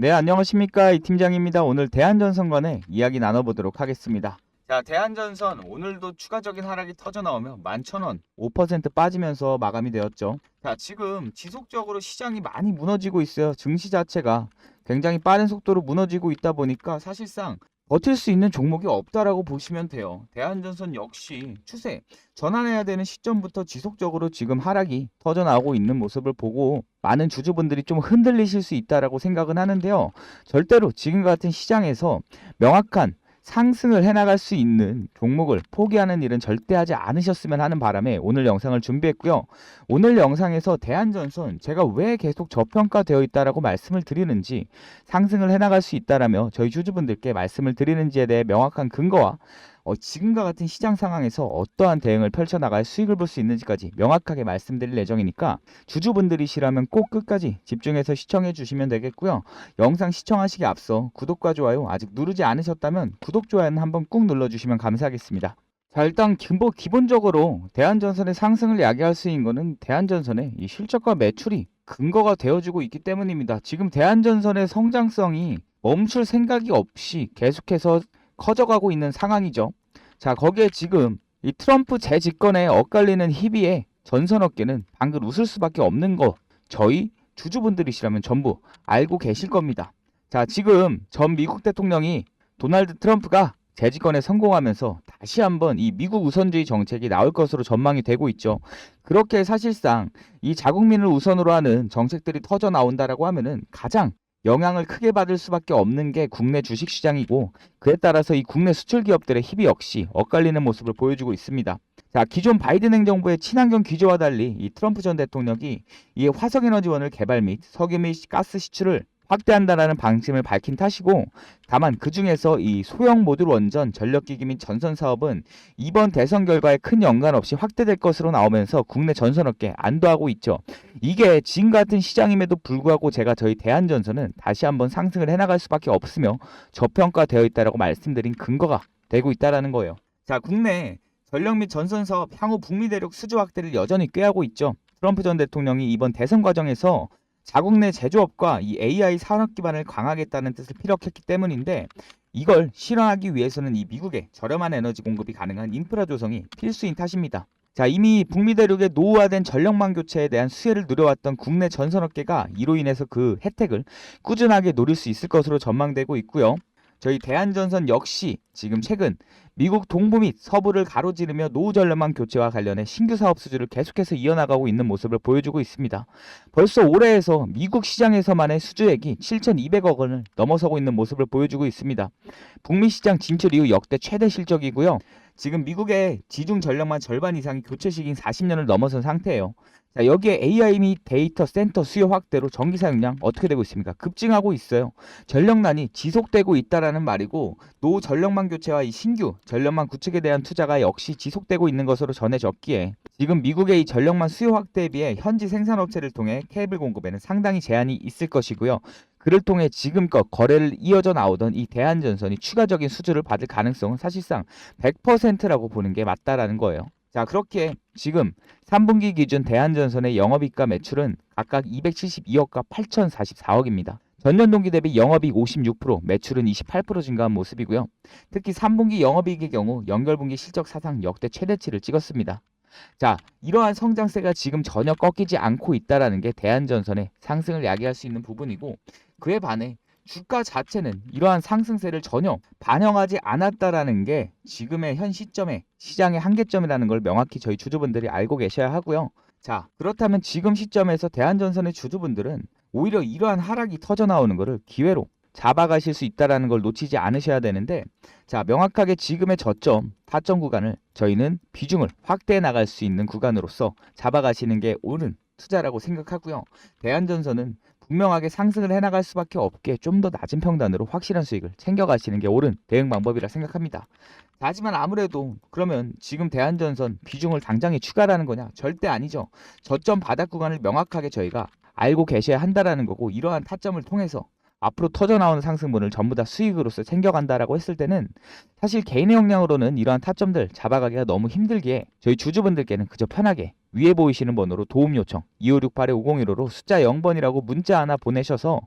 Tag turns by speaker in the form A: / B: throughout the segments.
A: 네, 안녕하십니까. 이 팀장입니다. 오늘 대한전선 간의 이야기 나눠보도록 하겠습니다. 자, 대한전선 오늘도 추가적인 하락이 터져 나오며 11,000원 5% 빠지면서 마감이 되었죠. 자, 지금 지속적으로 시장이 많이 무너지고 있어요. 증시 자체가 굉장히 빠른 속도로 무너지고 있다 보니까 사실상 버틸 수 있는 종목이 없다라고 보시면 돼요. 대한전선 역시 추세 전환해야 되는 시점부터 지속적으로 지금 하락이 터져 나오고 있는 모습을 보고 많은 주주분들이 좀 흔들리실 수 있다라고 생각은 하는데요. 절대로 지금 같은 시장에서 명확한 상승을 해나갈 수 있는 종목을 포기하는 일은 절대 하지 않으셨으면 하는 바람에 오늘 영상을 준비했고요. 오늘 영상에서 대한전선 제가 왜 계속 저평가되어 있다라고 말씀을 드리는지 상승을 해나갈 수 있다라며 저희 주주분들께 말씀을 드리는지에 대해 명확한 근거와 어, 지금과 같은 시장 상황에서 어떠한 대응을 펼쳐나갈 수익을 볼 수 있는지까지 명확하게 말씀드릴 예정이니까 주주분들이시라면 꼭 끝까지 집중해서 시청해 주시면 되겠고요. 영상 시청하시기 앞서 구독과 좋아요 아직 누르지 않으셨다면 구독, 좋아요는 한번 꾹 눌러주시면 감사하겠습니다. 자 일단 기본, 기본적으로 대한전선의 상승을 야기할 수 있는 것은 대한전선의 이 실적과 매출이 근거가 되어주고 있기 때문입니다. 지금 대한전선의 성장성이 멈출 생각이 없이 계속해서 커져가고 있는 상황이죠. 자, 거기에 지금 이 트럼프 재집권에 엇갈리는 희비에 전선 업계는 방금 웃을 수밖에 없는 거 저희 주주분들이시라면 전부 알고 계실 겁니다. 자, 지금 전 미국 대통령이 도널드 트럼프가 재집권에 성공하면서 다시 한번 이 미국 우선주의 정책이 나올 것으로 전망이 되고 있죠. 그렇게 사실상 이 자국민을 우선으로 하는 정책들이 터져 나온다라고 하면은 가장 영향을 크게 받을 수밖에 없는 게 국내 주식 시장이고 그에 따라서 이 국내 수출 기업들의 힘이 역시 엇갈리는 모습을 보여주고 있습니다. 자, 기존 바이든 행정부의 친환경 규제와 달리 이 트럼프 전 대통령이 이 화석에너지원을 개발 및 석유 및 가스 시출을 확대한다라는 방침을 밝힌 탓이고 다만 그 중에서 이 소형 모듈 원전 전력기기 및 전선 사업은 이번 대선 결과에 큰 연관 없이 확대될 것으로 나오면서 국내 전선업계 안도하고 있죠. 이게 지금 같은 시장임에도 불구하고 제가 저희 대한전선은 다시 한번 상승을 해나갈 수밖에 없으며 저평가되어 있다라고 말씀드린 근거가 되고 있다라는 거예요. 자, 국내 전력 및 전선 사업 향후 북미 대륙 수주 확대를 여전히 꾀하고 있죠. 트럼프 전 대통령이 이번 대선 과정에서 자국 내 제조업과 이 AI 산업 기반을 강화하겠다는 뜻을 피력했기 때문인데 이걸 실현하기 위해서는 이 미국의 저렴한 에너지 공급이 가능한 인프라 조성이 필수인 탓입니다. 자, 이미 북미 대륙의 노후화된 전력망 교체에 대한 수혜를 누려왔던 국내 전선업계가 이로 인해서 그 혜택을 꾸준하게 노릴 수 있을 것으로 전망되고 있고요. 저희 대한전선 역시 지금 최근 미국 동부 및 서부를 가로지르며 노후 전력망 교체와 관련해 신규 사업 수주를 계속해서 이어나가고 있는 모습을 보여주고 있습니다. 벌써 올해에서 미국 시장에서만의 수주액이 7,200억 원을 넘어서고 있는 모습을 보여주고 있습니다. 북미 시장 진출 이후 역대 최대 실적이고요. 지금 미국의 지중 전력만 절반 이상이 교체 시기인 40년을 넘어선 상태예요. 자, 여기에 AI 및 데이터 센터 수요 확대로 전기 사용량 어떻게 되고 있습니까? 급증하고 있어요. 전력난이 지속되고 있다라는 말이고 노후 전력망 교체와 이 신규 전력망 구축에 대한 투자가 역시 지속되고 있는 것으로 전해졌기에 지금 미국의 이 전력망 수요 확대에 비해 현지 생산업체를 통해 케이블 공급에는 상당히 제한이 있을 것이고요. 그를 통해 지금껏 거래를 이어져 나오던 이 대한전선이 추가적인 수주를 받을 가능성은 사실상 100%라고 보는 게 맞다라는 거예요. 자, 그렇게 지금 3분기 기준 대한전선의 영업이익과 매출은 각각 272억과 8,044억입니다. 전년 동기 대비 영업이익 56%, 매출은 28% 증가한 모습이고요. 특히 3분기 영업이익의 경우 연결분기 실적 사상 역대 최대치를 찍었습니다. 자, 이러한 성장세가 지금 전혀 꺾이지 않고 있다라는 게 대한전선의 상승을 야기할 수 있는 부분이고 그에 반해 주가 자체는 이러한 상승세를 전혀 반영하지 않았다라는 게 지금의 현 시점의 시장의 한계점이라는 걸 명확히 저희 주주분들이 알고 계셔야 하고요. 자, 그렇다면 지금 시점에서 대한전선의 주주분들은 오히려 이러한 하락이 터져 나오는 것을 기회로 잡아가실 수 있다라는 걸 놓치지 않으셔야 되는데 자 명확하게 지금의 저점 타점 구간을 저희는 비중을 확대해 나갈 수 있는 구간으로서 잡아가시는 게 옳은 투자라고 생각하고요 대한전선은 분명하게 상승을 해나갈 수밖에 없게 좀 더 낮은 평단으로 확실한 수익을 챙겨가시는 게 옳은 대응 방법이라 생각합니다. 하지만 아무래도 그러면 지금 대한전선 비중을 당장에 추가라는 거냐? 절대 아니죠. 저점 바닥 구간을 명확하게 저희가 알고 계셔야 한다라는 거고 이러한 타점을 통해서 앞으로 터져 나오는 상승분을 전부 다 수익으로서 챙겨간다라고 했을 때는 사실 개인의 역량으로는 이러한 타점들 잡아가기가 너무 힘들기에 저희 주주분들께는 그저 편하게 위에 보이시는 번호로 도움 요청 2568-5015로 숫자 0번이라고 문자 하나 보내셔서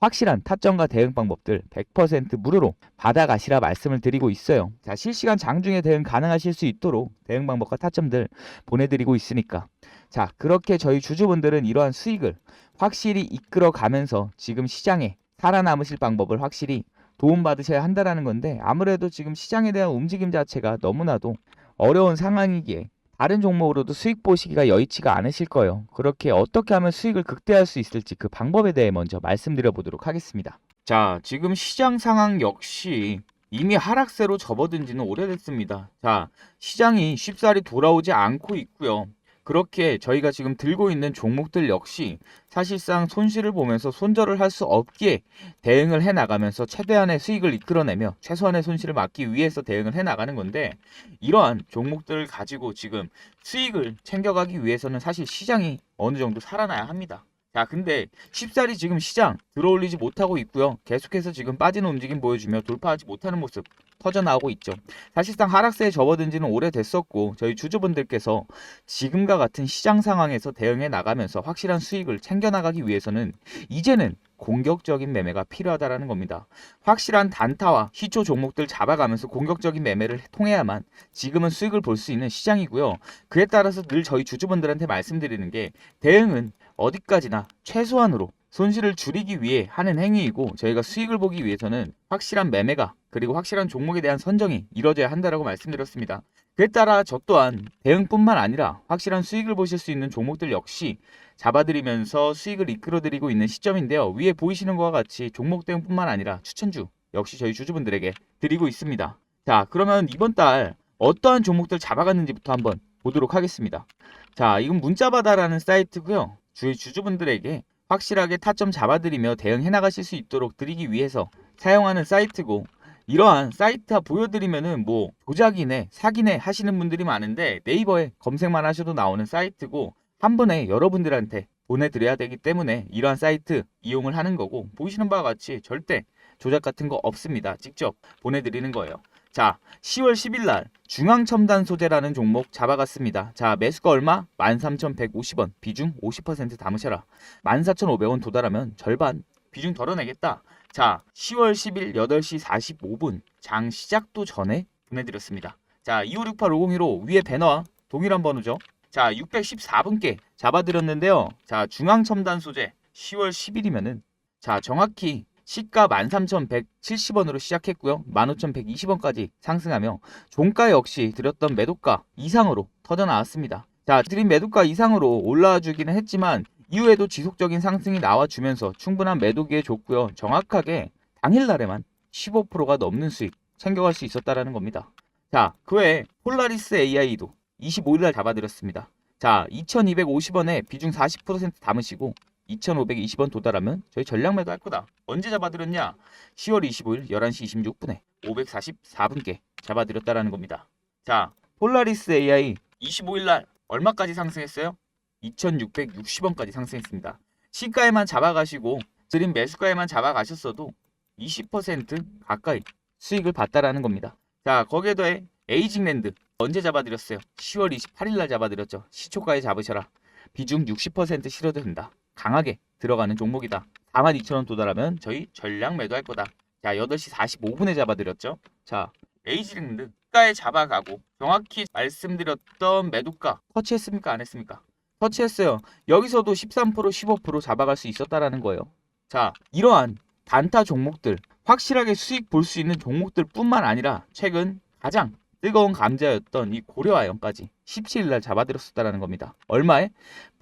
A: 확실한 타점과 대응 방법들 100% 무료로 받아가시라 말씀을 드리고 있어요. 자, 실시간 장중에 대응 가능하실 수 있도록 대응 방법과 타점들 보내드리고 있으니까. 자, 그렇게 저희 주주분들은 이러한 수익을 확실히 이끌어 가면서 지금 시장에 살아남으실 방법을 확실히 도움받으셔야 한다라는 건데 아무래도 지금 시장에 대한 움직임 자체가 너무나도 어려운 상황이기에 다른 종목으로도 수익 보시기가 여의치가 않으실 거예요. 그렇게 어떻게 하면 수익을 극대화할 수 있을지 그 방법에 대해 먼저 말씀드려 보도록 하겠습니다. 자, 지금 시장 상황 역시 이미 하락세로 접어든 지는 오래됐습니다. 자, 시장이 쉽사리 돌아오지 않고 있고요. 그렇게 저희가 지금 들고 있는 종목들 역시 사실상 손실을 보면서 손절을 할 수 없기에 대응을 해 나가면서 최대한의 수익을 이끌어내며 최소한의 손실을 막기 위해서 대응을 해 나가는 건데 이러한 종목들을 가지고 지금 수익을 챙겨가기 위해서는 사실 시장이 어느 정도 살아나야 합니다. 자, 근데 쉽사리 지금 시장 들어올리지 못하고 있고요. 계속해서 지금 빠지는 움직임 보여주며 돌파하지 못하는 모습 터져 나오고 있죠. 사실상 하락세에 접어든 지는 오래됐었고 저희 주주분들께서 지금과 같은 시장 상황에서 대응해 나가면서 확실한 수익을 챙겨 나가기 위해서는 이제는 공격적인 매매가 필요하다라는 겁니다. 확실한 단타와 시초 종목들 잡아가면서 공격적인 매매를 통해야만 지금은 수익을 볼 수 있는 시장이고요. 그에 따라서 늘 저희 주주분들한테 말씀드리는 게 대응은 어디까지나 최소한으로 손실을 줄이기 위해 하는 행위이고 저희가 수익을 보기 위해서는 확실한 매매가 그리고 확실한 종목에 대한 선정이 이루어져야 한다라고 말씀드렸습니다. 그에 따라 저 또한 대응뿐만 아니라 확실한 수익을 보실 수 있는 종목들 역시 잡아드리면서 수익을 이끌어드리고 있는 시점인데요. 위에 보이시는 것과 같이 종목 대응뿐만 아니라 추천주 역시 저희 주주분들에게 드리고 있습니다. 자 그러면 이번 달 어떠한 종목들 잡아갔는지부터 한번 보도록 하겠습니다. 자 이건 문자바다라는 사이트고요. 저희 주주분들에게 확실하게 타점 잡아드리며 대응해 나가실 수 있도록 드리기 위해서 사용하는 사이트고 이러한 사이트 보여드리면은 뭐 조작이네 사기네 하시는 분들이 많은데 네이버에 검색만 하셔도 나오는 사이트고 한 번에 여러분들한테 보내드려야 되기 때문에 이러한 사이트 이용을 하는 거고 보이시는 바와 같이 절대 조작 같은 거 없습니다. 직접 보내드리는 거예요. 자, 10월 10일 날 중앙첨단 소재라는 종목 잡아갔습니다. 자, 매수가 얼마? 13,150원. 비중 50% 담으셔라. 14,500원 도달하면 절반 비중 덜어내겠다. 자, 10월 10일 8시 45분 장 시작도 전에 보내드렸습니다. 자, 2568-501호 위에 배너와 동일한 번호죠. 자, 614분께 잡아드렸는데요. 자, 중앙첨단 소재 10월 10일이면은 자, 정확히 시가 13,170원으로 시작했고요. 15,120원까지 상승하며 종가 역시 드렸던 매도가 이상으로 터져 나왔습니다. 자, 드린 매도가 이상으로 올라와 주기는 했지만 이후에도 지속적인 상승이 나와주면서 충분한 매도 기회 줬고요. 정확하게 당일날에만 15%가 넘는 수익 챙겨갈 수 있었다라는 겁니다. 자, 그 외에 폴라리스 AI도 25일날 잡아드렸습니다. 자, 2,250원에 비중 40% 담으시고 2,520원 도달하면 저희 전량 매도 할 거다. 언제 잡아드렸냐? 10월 25일 11시 26분에 544분께 잡아드렸다라는 겁니다. 자, 폴라리스 AI 25일 날 얼마까지 상승했어요? 2,660원까지 상승했습니다. 시가에만 잡아가시고 드림 매수가에만 잡아가셨어도 20% 가까이 수익을 봤다라는 겁니다. 자, 거기에 더해 에이징랜드 언제 잡아드렸어요? 10월 28일 날 잡아드렸죠. 시초가에 잡으셔라. 비중 60% 실어도 된다. 강하게 들어가는 종목이다. 42,000원 도달하면 저희 전량 매도할 거다. 자, 8시 45분에 잡아드렸죠. 자, 에이징랜드 가에 잡아가고 정확히 말씀드렸던 매도가 터치했습니까? 안 했습니까? 터치했어요. 여기서도 13% 15% 잡아갈 수 있었다라는 거예요. 자, 이러한 단타 종목들 확실하게 수익 볼 수 있는 종목들 뿐만 아니라 최근 가장 뜨거운 감자였던 이 고려아연까지 17일날 잡아들였었다라는 겁니다. 얼마에?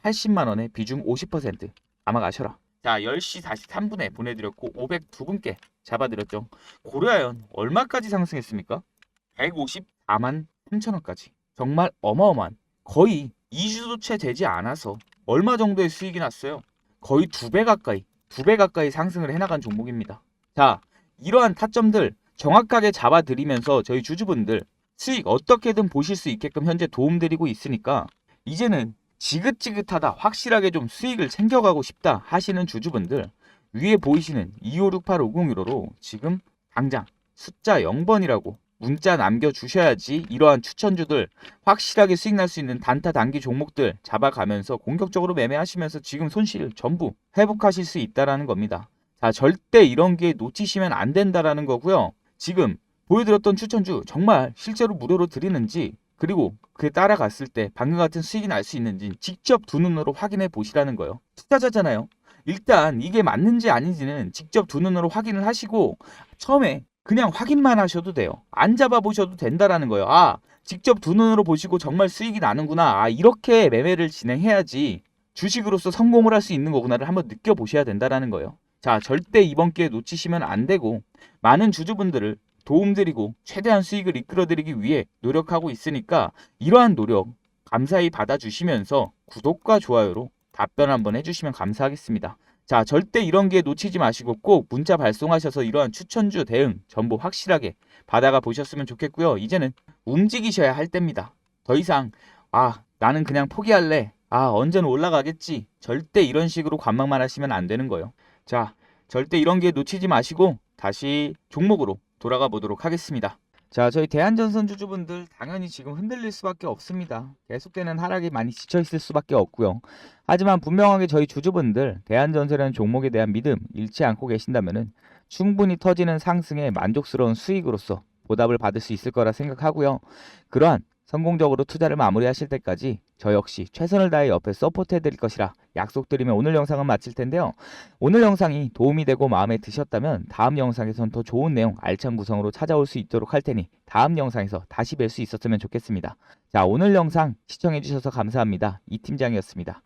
A: 80만원에 비중 50% 담아가셔라. 자, 10시 43분에 보내드렸고 502분께 잡아드렸죠. 고려아연 얼마까지 상승했습니까? 154만 3천원까지. 정말 어마어마한 거의 2주도 채 되지 않아서 얼마 정도의 수익이 났어요? 거의 두 배 가까이, 두 배 가까이 상승을 해나간 종목입니다. 자, 이러한 타점들 정확하게 잡아드리면서 저희 주주분들 수익 어떻게든 보실 수 있게끔 현재 도움드리고 있으니까 이제는 지긋지긋하다 확실하게 좀 수익을 챙겨가고 싶다 하시는 주주분들 위에 보이시는 25685015로 지금 당장 숫자 0번이라고 문자 남겨주셔야지 이러한 추천주들 확실하게 수익 날 수 있는 단타 단기 종목들 잡아가면서 공격적으로 매매하시면서 지금 손실 전부 회복하실 수 있다라는 겁니다. 자, 절대 이런 게 놓치시면 안 된다라는 거고요. 지금 보여드렸던 추천주 정말 실제로 무료로 드리는지 그리고 그에 따라갔을 때 방금 같은 수익이 날 수 있는지 직접 두 눈으로 확인해 보시라는 거예요. 투자자잖아요. 일단 이게 맞는지 아닌지는 직접 두 눈으로 확인을 하시고 처음에 그냥 확인만 하셔도 돼요. 안 잡아 보셔도 된다라는 거예요. 아, 직접 두 눈으로 보시고 정말 수익이 나는구나. 아, 이렇게 매매를 진행해야지 주식으로서 성공을 할 수 있는 거구나를 한번 느껴보셔야 된다라는 거예요. 자, 절대 이번 기회 놓치시면 안 되고 많은 주주분들을 도움드리고 최대한 수익을 이끌어드리기 위해 노력하고 있으니까 이러한 노력 감사히 받아주시면서 구독과 좋아요로 답변 한번 해주시면 감사하겠습니다. 자, 절대 이런 기회 놓치지 마시고 꼭 문자 발송하셔서 이러한 추천주 대응 정보 확실하게 받아가 보셨으면 좋겠고요. 이제는 움직이셔야 할 때입니다. 더 이상 아, 나는 그냥 포기할래. 아, 언제는 올라가겠지. 절대 이런 식으로 관망만 하시면 안 되는 거예요. 자, 절대 이런 기회 놓치지 마시고 다시 종목으로 돌아가 보도록 하겠습니다. 자, 저희 대한전선 주주분들 당연히 지금 흔들릴 수밖에 없습니다. 계속되는 하락이 많이 지쳐 있을 수밖에 없고요. 하지만 분명하게 저희 주주분들 대한전선이라는 종목에 대한 믿음 잃지 않고 계신다면은 충분히 터지는 상승에 만족스러운 수익으로서 보답을 받을 수 있을 거라 생각하고요. 그러한 성공적으로 투자를 마무리하실 때까지 저 역시 최선을 다해 옆에 서포트 해드릴 것이라 약속드리며 오늘 영상은 마칠 텐데요. 오늘 영상이 도움이 되고 마음에 드셨다면 다음 영상에선 더 좋은 내용 알찬 구성으로 찾아올 수 있도록 할 테니 다음 영상에서 다시 뵐 수 있었으면 좋겠습니다. 자 오늘 영상 시청해주셔서 감사합니다. 이 팀장이었습니다.